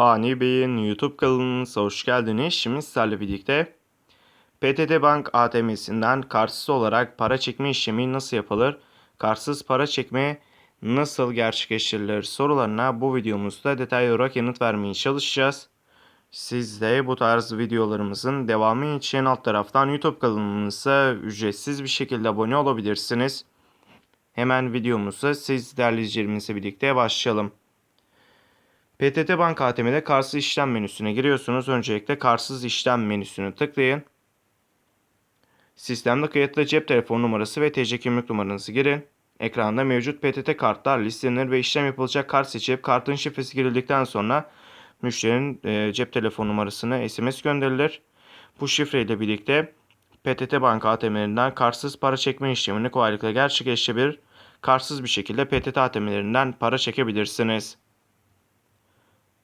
Fani Bey'in YouTube kanalınıza hoş geldiniz. Şimdi sizlerle birlikte PTT Bank ATM'sinden kartsız olarak para çekme işlemi nasıl yapılır? Kartsız para çekme nasıl gerçekleştirilir sorularına bu videomuzda detaylı olarak yanıt vermeye çalışacağız. Siz de bu tarz videolarımızın devamı için alt taraftan YouTube kanalımıza ücretsiz bir şekilde abone olabilirsiniz. Hemen videomuza siz değerli izleyicilerimizle birlikte başlayalım. PTT Bank ATM'de karsız işlem menüsüne giriyorsunuz. Öncelikle karsız işlem menüsünü tıklayın. Sistemde kayıtlı cep telefon numarası ve TC kimlik numaranızı girin. Ekranda mevcut PTT kartlar listelenir ve işlem yapılacak kart seçip kartın şifresi girildikten sonra müşterinin e, cep telefon numarasına SMS gönderilir. Bu şifreyle birlikte PTT Bank ATM'lerinden kartsız para çekme işlemini kolaylıkla gerçekleştirebilir. Kartsız bir şekilde PTT ATM'lerinden para çekebilirsiniz.